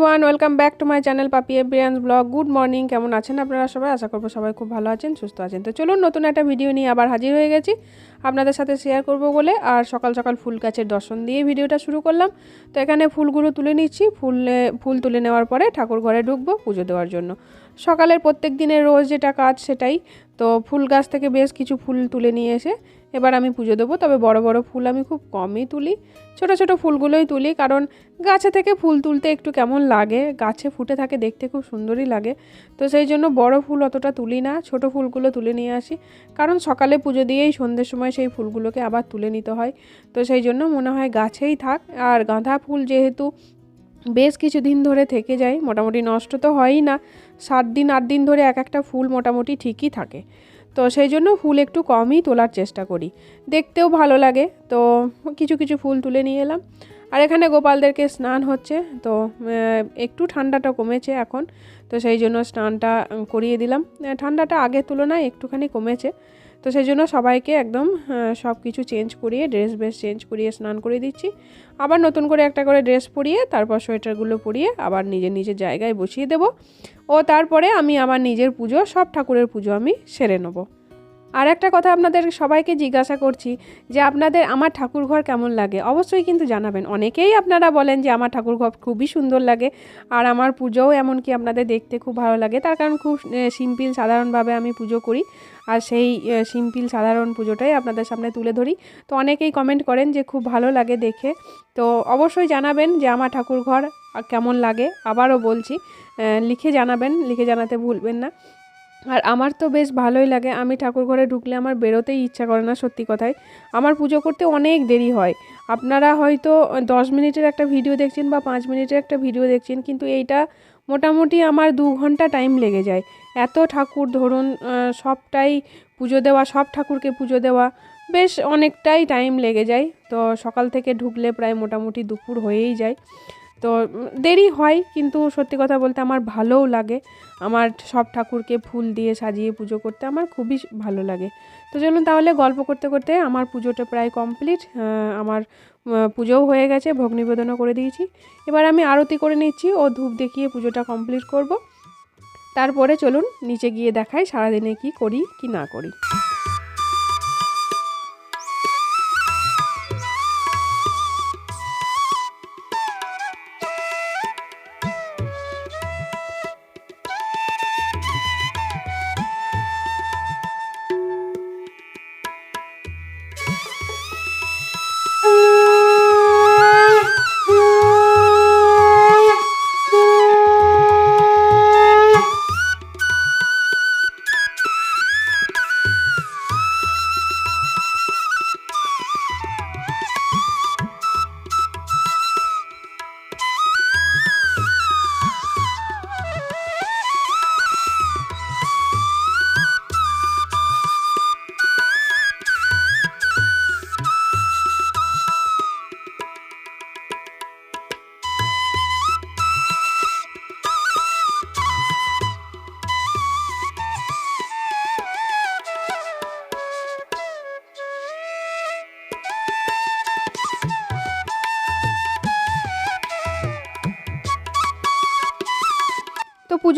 Everyone welcome back to my channel Papi avians blog good morning কেমন আছেন আপনারা সবাই? আশা করব সবাই খুব ভালো আছেন, সুস্থ আছেন। তো চলুন, নতুন একটা ভিডিও নিয়ে আবার হাজির হয়ে গেছি। আপনাদের সাথে শেয়ার করব বলে, আর সকাল সকাল ফুল গাছের দর্শন দিয়ে ভিডিওটা শুরু করলাম। তো এখানে ফুলগুলো তুলে নিচ্ছি। ফুলে, ফুল তুলে নেওয়ার পরে ঠাকুর ঘরে ঢুকবো পুজো দেওয়ার জন্য। সকালের প্রত্যেক দিনের রোজ যেটা কাজ, সেটাই। তো ফুল গাছ থেকে বেশ কিছু ফুল তুলে নিয়ে এসে এবার আমি পুজো দেবো। তবে বড় বড় ফুল আমি খুব কমই তুলি। ছোট ছোট ফুলগুলোই তুলি কারণ গাছে থেকে ফুল তুলতে একটু কেমন লাগে, গাছে ফুটে থাকে দেখতে খুব সুন্দরই লাগে। তো সেই জন্য বড় ফুল অতটা তুলি না, ছোট ফুলগুলো তুলে নিয়ে আসি। কারণ সকালে পুজো দিয়েই সন্ধ্যের সময় সেই ফুলগুলোকে আবার তুলে নিতে হয়। তো সেই জন্য মনে হয় গাছেই থাক। আর গাঁদা ফুল যেহেতু বেশ কিছু দিন ধরে থেকে যায়, মোটামুটি নষ্ট তো হয়ই না। সাত দিন, আট দিন ধরে এক একটা ফুল মোটামুটি ঠিকই থাকে। তো সেই জন্য ফুল একটু কমই তোলার চেষ্টা করি। দেখতেও ভালো লাগে, তো কিছু কিছু ফুল তুলে নিয়ে এলাম। আর এখানে গোপালদেরকে স্নান হচ্ছে, তো একটু ঠান্ডাটা কমেছে এখন। তো সেই জন্য স্নানটা করিয়ে দিলাম। ঠান্ডাটা আগের তুলনায় একটুখানি কমেছে। তো সেই জন্য সবাইকে একদম সব কিছু চেঞ্জ করিয়ে ড্রেস বেস চেঞ্জ করিয়ে স্নান করিয়ে দিচ্ছি। আবার নতুন করে একটা করে ড্রেস পরিয়ে, তারপর সোয়েটারগুলো পরিয়ে আবার নিজের নিজের জায়গায় বসিয়ে দেব। ও তারপরে আমি আমার নিজের পুজো, সব ঠাকুরের পুজো আমি সেরে নেব। আর একটা কথা আপনাদের সবাইকে জিজ্ঞাসা করছি যে আপনাদের আমার ঠাকুর ঘর কেমন লাগে? অবশ্যই কিন্তু জানাবেন। অনেকেই আপনারা বলেন যে আমার ঠাকুর ঘর খুবই সুন্দর লাগে আর আমার পুজোও এমনকি আপনাদের দেখতে খুব ভালো লাগে। তার কারণ খুব সিম্পল সাধারণভাবে আমি পুজো করি আর সেই সিম্পল সাধারণ পুজোটাই আপনাদের সামনে তুলে ধরি। তো অনেকেই কমেন্ট করেন যে খুব ভালো লাগে দেখে। তো অবশ্যই জানাবেন যে আমার ঠাকুর ঘর কেমন লাগে। আবারও বলছি লিখে জানাবেন। লিখে জানাতে ভুলবেন না। আর আমার তো বেশ ভালোই লাগে। আমি ঠাকুর ঘরে ঢুকলে আমার বেরোতেই ইচ্ছা করে না সত্যি কথাই আমার পুজো করতে অনেক দেরি হয়। আপনারা হয়তো দশ মিনিটের একটা ভিডিও দেখছেন বা পাঁচ মিনিটের একটা ভিডিও দেখছেন, কিন্তু এইটা মোটামুটি আমার দু ঘণ্টা টাইম লেগে যায়। এত ঠাকুর, ধরুন সবটাই পুজো দেওয়া, সব ঠাকুরকে পুজো দেওয়া, বেশ অনেকটাই টাইম লেগে যায়। তো সকাল থেকে ঢুকলে প্রায় মোটামুটি দুপুর হয়েই যায়। তো দেরি হয়, কিন্তু সত্যি কথা বলতে আমার ভালোও লাগে। আমার সব ঠাকুরকে ফুল দিয়ে সাজিয়ে পুজো করতে আমার খুবই ভালো লাগে। তো চলুন তাহলে গল্প করতে করতে আমার পুজোটা প্রায় কমপ্লিট আমার পুজোও হয়ে গেছে, ভোগ নিবেদনও করে দিয়েছি। এবার আমি আরতি করে নিচ্ছি, ও ধূপ দেখিয়ে পুজোটা কমপ্লিট করব। তারপরে চলুন নিচে গিয়ে দেখাই সারাদিনে কি করি, কি না করি।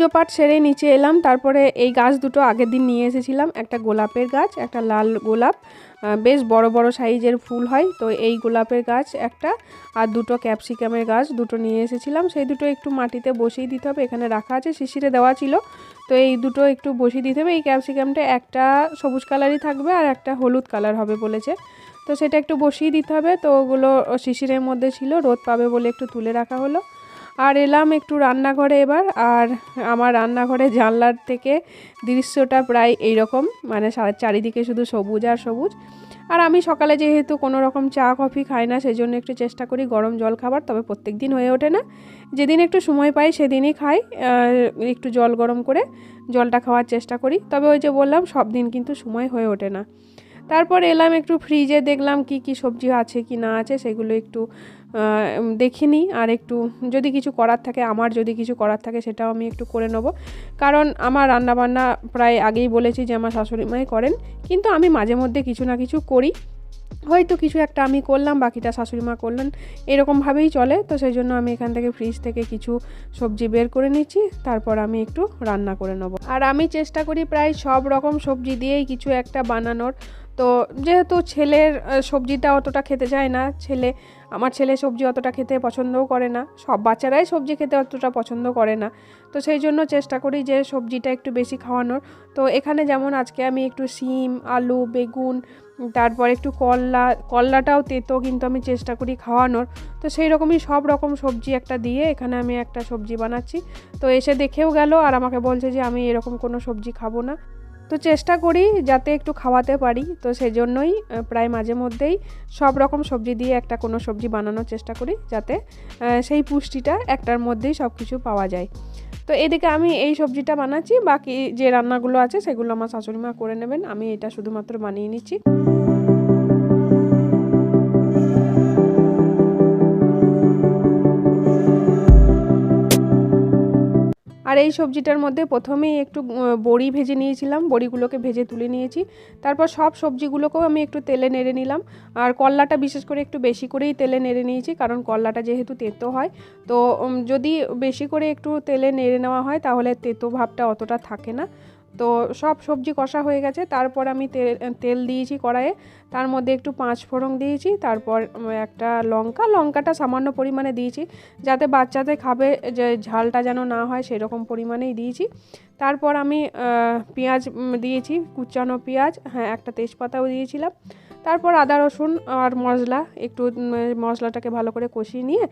পুজো পাঠ সেরে নিচে এলাম। তারপরে এই গাছ দুটো আগের দিন নিয়ে এসেছিলাম। একটা গোলাপের গাছ, একটা লাল গোলাপ। বেশ বড় বড় সাইজের ফুল হয়। তো এই গোলাপের গাছ একটা আর দুটো ক্যাপসিকামের গাছ দুটো নিয়ে এসেছিলাম। সেই দুটো একটু মাটিতে বসিয়ে দিতে হবে। এখানে রাখা আছে, শিশিরে দেওয়া ছিল। তো এই দুটো একটু বসিয়ে দিতে হবে। এই ক্যাপসিকামটা একটা সবুজ কালারই থাকবে আর একটা হলুদ কালার হবে বলেছে। তো সেটা একটু বসিয়ে দিতে হবে। তো ওগুলো শিশিরের মধ্যে ছিল। রোদ পাবে বলে একটু তুলে রাখা হলো। আর এলাম একটু রান্নাঘরে এবার, আর আমার রান্নাঘরে জানলার থেকে দৃশ্যটা প্রায় এইরকম মানে চারিদিকে শুধু সবুজ আর সবুজ। আর আমি সকালে যেহেতু কোনো রকম চা, কফি খাই না, সেই জন্য একটু চেষ্টা করি গরম জল খাবার, তবে প্রত্যেক দিন হয়ে ওঠে না। যেদিন একটু সময় পাই সেদিনই খাই একটু জল গরম করে জলটা খাওয়ার চেষ্টা করি। তবে ওই যে বললাম, সব দিন কিন্তু সময় হয়ে ওঠে না। তারপর এলাম একটু ফ্রিজে দেখলাম কি কি সবজি আছে কি না আছে সেগুলো একটু আহ, দেখে নিই। আর একটু যদি কিছু করার থাকে আমার যদি কিছু করার থাকে সেটাও আমি একটু করে নেব। কারণ আমার রান্নাবান্না প্রায় আগেই বলেছি যে আমার শাশুড়ি মাই করেন। কিন্তু আমি মাঝে মধ্যে কিছু না কিছু করি। হয়তো কিছু একটা আমি করলাম বাকিটা শাশুড়ি মা করলেন এরকমভাবেই চলে। তো সেই জন্য আমি এখান থেকে ফ্রিজ থেকে কিছু সবজি বের করে নিচ্ছি। তারপর আমি একটু রান্না করে নেব। আর আমি চেষ্টা করি প্রায় সব রকম সবজি দিয়েই কিছু একটা বানানোর। তো যেহেতু ছেলের সবজিটা অতটা খেতে চায় না, ছেলে, আমার ছেলে সবজি অতটা খেতে পছন্দও করে না, সব বাচ্চারাই সবজি খেতে অতটা পছন্দ করে না। তো সেই জন্য চেষ্টা করি যে সবজিটা একটু বেশি খাওয়ানোর। তো এখানে যেমন আজকে আমি একটু শিম, আলু, বেগুন, তারপর একটু করলা করলাটাও তেতো কিন্তু আমি চেষ্টা করি খাওয়ানোর। তো সেই রকমই সব রকম সবজি একটা দিয়ে এখানে আমি একটা সবজি বানাচ্ছি। তো এসে দেখেও গেল আর আমাকে বলছে যে আমি এরকম কোনো সবজি খাব না। তো চেষ্টা করি যাতে একটু খাওয়াতে পারি। তো সেই জন্যই প্রায় মাঝে মধ্যেই সব রকম সবজি দিয়ে একটা কোনো সবজি বানানোর চেষ্টা করি যাতে সেই পুষ্টিটা একটার মধ্যেই সব কিছু পাওয়া যায়। তো এদিকে আমি এই সবজিটা বানাচ্ছি, বাকি যে রান্নাগুলো আছে সেগুলো আমার শাশুড়ি মা করে নেবেন, আমি এটা শুধুমাত্র বানিয়ে নিচ্ছি। আর এই সবজিটার মধ্যে প্রথমেই একটু বড়ি ভেজে নিয়েছিলাম। বড়িগুলোকে ভেজে তুলে নিয়েছি। তারপর সব সবজিগুলোকেও আমি একটু তেলে নেড়ে নিলাম। আর করলাটা বিশেষ করে একটু বেশি করেই তেলে নেড়ে নিয়েছি, কারণ করলাটা যেহেতু তেতো হয়। তো যদি বেশি করে একটু তেলে নেড়ে নেওয়া হয়, তাহলে তেতো ভাবটা অতটা থাকে না। তো সব সবজি কষা হয়ে গেছে। তারপর আমি তে- তেল দিয়েছি কড়াইয়ে। তার মধ্যে একটু পাঁচ ফোড়ন দিয়েছি। তারপর একটা লঙ্কা। লঙ্কাটা সামান্য পরিমাণে দিয়েছি যাতে বাচ্চাদের খাবে যে ঝালটা যেন না হয় সেরকম পরিমাণেই দিয়েছি। তারপর আমি পেঁয়াজ দিয়েছি, কুচানো পেঁয়াজ হ্যাঁ একটা তেজপাতাও দিয়েছিলাম। তারপর আদা রসুন আর মশলা, একটু মশলাটাকে ভালো করে কষিয়ে নিয়ে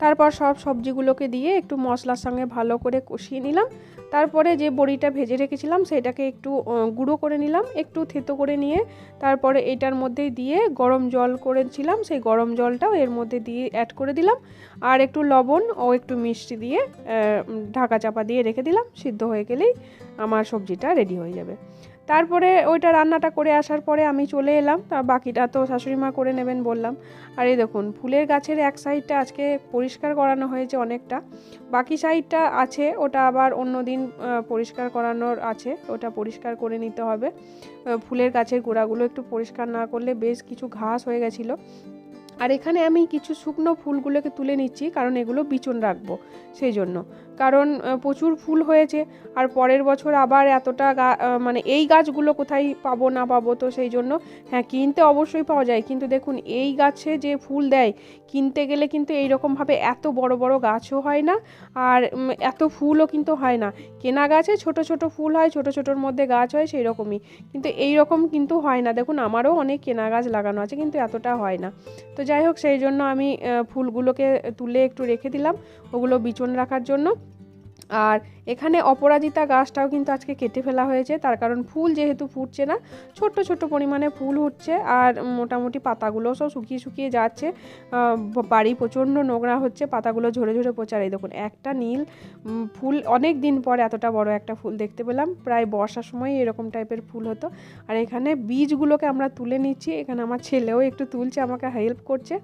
তারপর সব সবজিগুলোকে দিয়ে একটু মশলার সঙ্গে ভালো করে কষিয়ে নিলাম। তারপরে যে বড়িটা ভেজে রেখেছিলাম, সেটাকে একটু গুঁড়ো করে নিলাম, একটু থেতো করে নিয়ে তারপরে এটার মধ্যে দিয়ে গরম জল করেছিলাম, সেই গরম জলটাও এর মধ্যে দিয়ে অ্যাড করে দিলাম। আর একটু লবণ ও একটু মিষ্টি দিয়ে ঢাকা চাপা দিয়ে রেখে দিলাম, সিদ্ধ হয়ে গেলেই আমার সবজিটা রেডি হয়ে যাবে। তারপরে ওইটা রান্নাটা করে আসার পরে আমি চলে এলাম, তা বাকিটা তো শাশুড়ি মা করে নেবেন বললাম। আর এই দেখুন, ফুলের গাছের এক সাইডটা আজকে পরিষ্কার করানো হয়েছে অনেকটা, বাকি সাইডটা আছে, ওটা আবার অন্য দিন পরিষ্কার করানোর আছে, ওটা পরিষ্কার করে নিতে হবে। ফুলের গাছের গোড়াগুলো একটু পরিষ্কার না করলে বেশ কিছু ঘাস হয়ে গেছিল। আর এখানে আমি কিছু শুকনো ফুলগুলোকে তুলে নিচ্ছি, কারণ এগুলো বিচন রাখব, সেই জন্য। কারণ প্রচুর ফুল হয়েছে আর পরের বছর আবার এতটা মানে এই গাছগুলো কোথায় পাবো না পাবো তো সেই জন্য হ্যাঁ কিনতে অবশ্যই পাওয়া যায়। কিন্তু দেখুন, এই গাছে যে ফুল দেয়, কিনতে গেলে কিন্তু এইরকমভাবে এত বড় বড় গাছও হয় না আর এত ফুলও কিন্তু হয় না। কেনা গাছে ছোট ছোট ফুল হয়, ছোট, ছোটোর মধ্যে গাছ হয় সেই রকমই কিন্তু এই রকম কিন্তু হয় না। দেখুন, আমারও অনেক কেনা গাছ লাগানো আছে, কিন্তু এতটা হয় না। তো যাই হোক, সেই জন্য আমি ফুলগুলোকে তুলে একটু রেখে দিলাম। ওগুলো বিচন রাখার জন্য। আর এখানে অপরাজিতা গাছটাও কিন্তু আজকে কেটে ফেলা হয়েছে। তার কারণ ফুল যেহেতু ফুটছে না, ছোট্ট ছোট্ট পরিমাণে ফুল হচ্ছে আর মোটামুটি পাতাগুলো সব শুকিয়ে শুকিয়ে যাচ্ছে। বাড়ি প্রচণ্ড নোংরা হচ্ছে, পাতাগুলো ঝরে ঝরে পচার এই দেখুন, একটা নীল ফুল অনেক দিন পর এতটা বড় একটা ফুল দেখতে পেলাম। প্রায় বর্ষার সময় এরকম টাইপের ফুল হতো। আর এখানে বীজগুলোকে আমরা তুলে নিচ্ছি। এখানে আমার ছেলেও একটু তুলছে, আমাকে হেল্প করছে।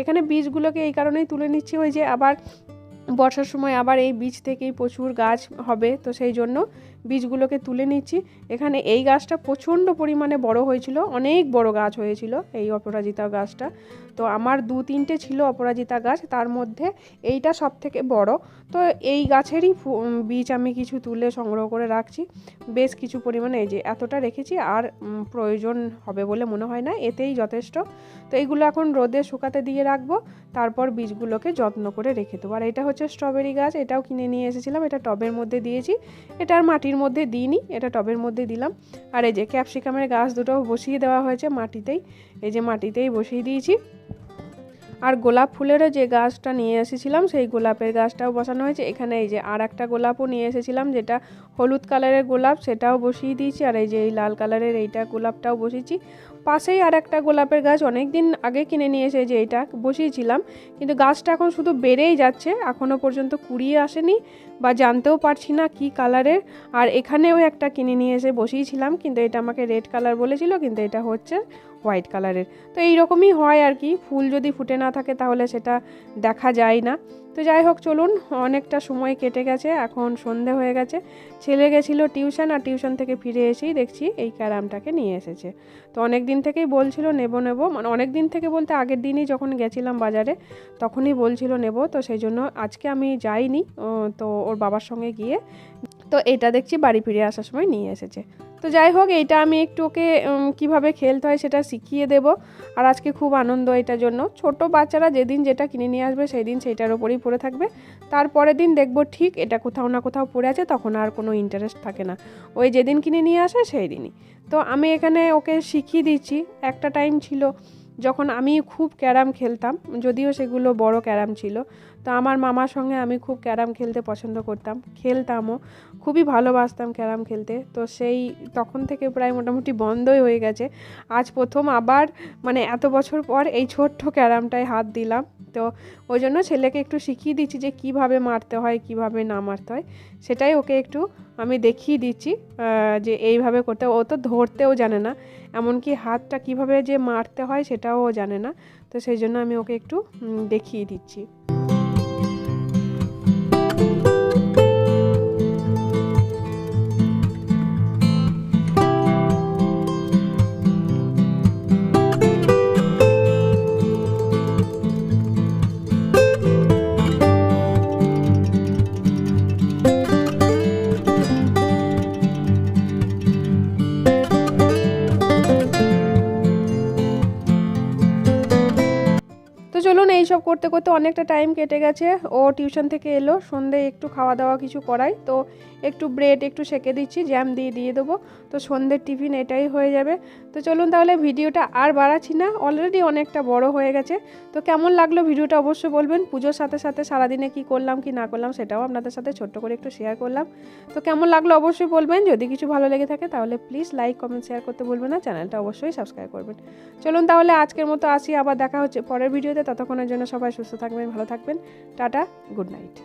এখানে বীজগুলোকে এই কারণেই তুলে নিচ্ছি ওই যে আবার বর্ষার সময় আবার এই বীজ থেকেই প্রচুর গাছ হবে তো সেই জন্য বীজগুলোকে তুলে নিচ্ছি। এখানে এই গাছটা প্রচণ্ড পরিমাণে বড় হয়েছিল, অনেক বড় গাছ হয়েছিল এই অপরাজিতা গাছটা। তো আমার দু তিনটে ছিল অপরাজিতা গাছ, তার মধ্যে এইটা সব থেকে বড়। তো এই গাছেরই বীজ আমি কিছু তুলে সংগ্রহ করে রাখছি। বেশ কিছু পরিমাণে এই যে এতটা রেখেছি, আর প্রয়োজন হবে বলে মনে হয় না, এতেই যথেষ্ট। তো এইগুলো এখন রোদে শুকাতে দিয়ে রাখব, তারপর বীজগুলোকে যত্ন করে রেখে দেবো। আর এটা হচ্ছে স্ট্রবেরি গাছ, এটাও কিনে নিয়ে এসেছিলাম, এটা টবের মধ্যে দিয়েছি। এটা আর মাটির মধ্যে দিইনি, এটা টবের মধ্যে দিলাম। আর এই যে ক্যাপসিকামের গাছ দুটো বসিয়ে দেওয়া হয়েছে মাটিতেই, এই যে মাটিতেই বসিয়ে দিয়েছি। আর গোলাপ ফুলেরও যে গাছটা নিয়ে এসেছিলাম, সেই গোলাপের গাছটাও বসানো হয়েছে। এখানে এই যে আর একটা গোলাপও নিয়ে এসেছিলাম, যেটা হলুদ কালারের গোলাপ, সেটাও বসিয়ে দিয়েছি। আর এই যে এই লাল কালারের এইটা গোলাপটাও বসিয়েছি। পাশেই আর একটা গোলাপের গাছ অনেক দিন আগে কিনে নিয়ে এসে যে এটা বসিয়েছিলাম। কিন্তু গাছটা এখন শুধু বেড়েই যাচ্ছে এখনও পর্যন্ত কুড়িয়ে আসেনি বা জানতেও পারছি না কি কালারের। আর এখানেও একটা কিনে নিয়ে এসে বসিয়েছিলাম, কিন্তু এটা আমাকে রেড কালার বলেছিল, কিন্তু এটা হচ্ছে হোয়াইট কালারের। তো এই রকমই হয় আর কি, ফুল যদি ফুটে না থাকে তাহলে সেটা দেখা যায় না। তো যাই হোক, চলুন, অনেকটা সময় কেটে গেছে, এখন সন্ধে হয়ে গেছে। ছেলে গেছিল টিউশন আর টিউশন থেকে ফিরে এসেই দেখছি এই ক্যারামটাকে নিয়ে এসেছে। তো অনেক দিন থেকেই বলছিল, নেব নেব। মানে অনেক দিন থেকে বলতে আগের দিনই যখন গেছিলাম বাজারে, তখনই বলছিল, নেব। তো সেই জন্য আজকে আমি যাইনি তো ওর বাবার সঙ্গে গিয়ে তো এটা দেখছি বাড়ি ফিরে আসার সময় নিয়ে এসেছে। তো যাই হোক, এইটা আমি একটু ওকে কীভাবে খেলতে হয় সেটা শিখিয়ে দেব। আর আজকে খুব আনন্দ এটার জন্য। ছোট বাচ্চারা যেদিন যেটা কিনে নিয়ে আসবে সেই দিন সেইটার ওপরেই পড়ে থাকবে। তারপরের দিন দেখব ঠিক এটা কোথাও না কোথাও পড়ে আছে, তখন আর কোনো ইন্টারেস্ট থাকে না। ওই যেদিন কিনে নিয়ে আসে সেই দিনই তো আমি এখানে ওকে শিখিয়ে দিচ্ছি। একটা টাইম ছিল যখন আমি খুব ক্যারাম খেলতাম, যদিও সেগুলো বড় ক্যারাম ছিল, তো আমার মামার সঙ্গে আমি খুব ক্যারাম খেলতে পছন্দ করতাম, খেলতামও, খুবই ভালোবাসতাম ক্যারাম খেলতে, তো সেই তখন থেকে প্রায় মোটামুটি বন্ধই হয়ে গেছে। আজ প্রথম আবার মানে এত বছর পর এই ছোট্ট ক্যারামটায় হাত দিলাম, তো ওই জন্য ছেলেকে একটু শিখিয়ে দিচ্ছি যে কীভাবে মারতে হয়, কীভাবে না মারতে হয়, সেটাই ওকে একটু আমি দেখিয়ে দিচ্ছি যে এইভাবে করতে ও তো ধরতেও জানে না এমনকি হাতটা কীভাবে যে মারতে হয় সেটাও ও জানে না। তো সেই জন্য আমি ওকে একটু দেখিয়ে দিচ্ছি। চলুন এইসব করতে করতে অনেকটা টাইম কেটে গেছে। ও টিউশন থেকে এলো সন্ধ্যে একটু খাওয়া দাওয়া কিছু করাই তো একটু ব্রেড একটু সেকে দিচ্ছি জ্যাম দিয়ে দিয়ে দেবো। তো সন্ধ্যের টিফিন এটাই হয়ে যাবে। তো চলুন তাহলে ভিডিওটা আর বাড়াচ্ছি না অলরেডি অনেকটা বড় হয়ে গেছে। তো কেমন লাগল ভিডিওটা অবশ্যই বলবেন। পুজোর সাথে সাথে সারাদিনে কি করলাম, কি না করলাম সেটাও আপনাদের সাথে ছোট্ট করে একটু শেয়ার করলাম। তো কেমন লাগল অবশ্যই বলবেন। যদি কিছু ভালো লেগে থাকে তাহলে প্লিজ লাইক কমেন্ট শেয়ার করতে বলবেন না। চ্যানেলটা অবশ্যই সাবস্ক্রাইব করবেন। চলুন তাহলে আজকের মতো আসি, আবার দেখা হচ্ছে পরের ভিডিওতে। ততক্ষণের জন্য সবাই সুস্থ থাকবেন, ভালো থাকবেন। Tata good night